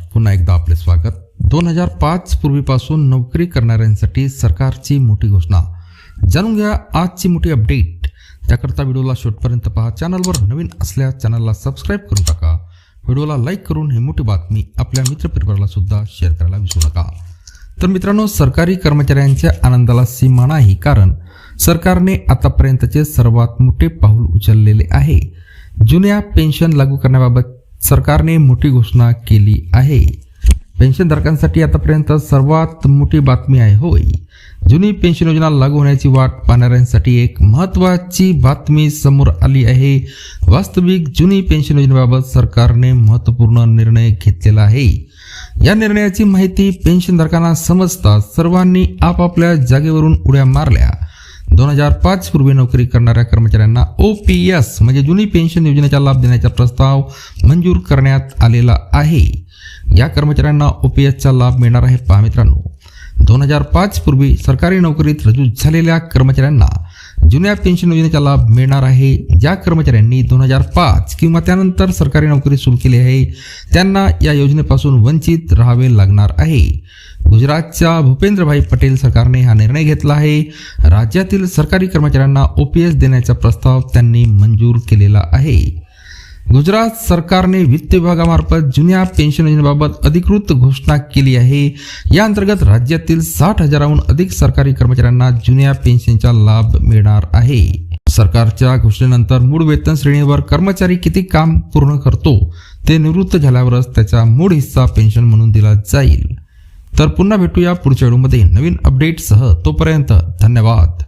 पुन्हा एकदा आपले स्वागत. दोन हजार पाच पूर्वीपासून नोकरी करणाऱ्यांसाठी सरकारची मोठी घोषणा. जाणून घ्या आजची मोठी अपडेट त्याकरता व्हिडिओला शेवटपर्यंत पहा. चॅनलवर नवीन असल्या चॅनलला सबस्क्राईब करून टाका. व्हिडिओला लाईक करून ही मोठी बातमी आपल्या मित्रपरिवाराला सुद्धा शेअर करायला विसरू नका. तर मित्रांनो सरकारी कर्मचाऱ्यांच्या आनंदाला सीमा नाही कारण सरकारने आतापर्यंतचे सर्वात मोठे पाऊल उचललेले आहे. जुन्या पेन्शन लागू करण्याबाबत सरकारने मोठी घोषणा केली आहे. पेन्शनधारकांसाठी आतापर्यंत सर्वात मोठी बातमी आहे होय. जुनी पेन्शन योजना लागू होण्याची वाट पाहणाऱ्यांसाठी एक महत्त्वाची बातमी समोर आली आहे. वास्तविक जुनी पेन्शन योजनेबाबत सरकारने महत्त्वपूर्ण निर्णय घेतलेला आहे. या निर्णयाची माहिती पेन्शनधारकांना समजता सर्वांनी आपापल्या जागेवरून उड्या मारल्या. दोन हजार पाच पूर्वी नोकरी करणाऱ्या कर्मचाऱ्यांना ओ पी एस म्हणजे जुनी पेन्शन योजनेचा लाभ देण्याचा प्रस्ताव मंजूर करण्यात आलेला आहे. या कर्मचाऱ्यांना ओ पी एसचा लाभ मिळणार आहे. पहा मित्रांनो दोन हजार पाच पूर्वी सरकारी नोकरीत रजू झालेल्या कर्मचाऱ्यांना जुन्या पेन्शन योजनेचा लाभ मिळणार आहे. ज्या कर्मचाऱ्यांनी दोन हजार पाच किंवा त्यानंतर सरकारी नोकरी सुरू केली आहे त्यांना या योजनेपासून वंचित राहावे लागणार आहे. गुजरातच्या भूपेंद्रभाई पटेल सरकारने हा निर्णय घेतला आहे. राज्यातील सरकारी कर्मचाऱ्यांना ओपीएस देण्याचा प्रस्ताव त्यांनी मंजूर केलेला आहे. गुजरात सरकारने वित्त विभागामार्फत जुन्या पेन्शन योजनेबाबत अधिकृत घोषणा केली आहे. या अंतर्गत राज्यातील साठ हजाराहून अधिक सरकारी कर्मचाऱ्यांना जुन्या पेन्शनचा लाभ मिळणार आहे. सरकारच्या घोषणेनंतर मूळ वेतन श्रेणीवर कर्मचारी किती काम पूर्ण करतो ते निवृत्त झाल्यावरच त्याचा मूळ हिस्सा पेन्शन म्हणून दिला जाईल. तर पुन्हा भेटूया पुढच्या व्हिडिओमध्ये. नवीन अपडेटसह तोपर्यंत धन्यवाद.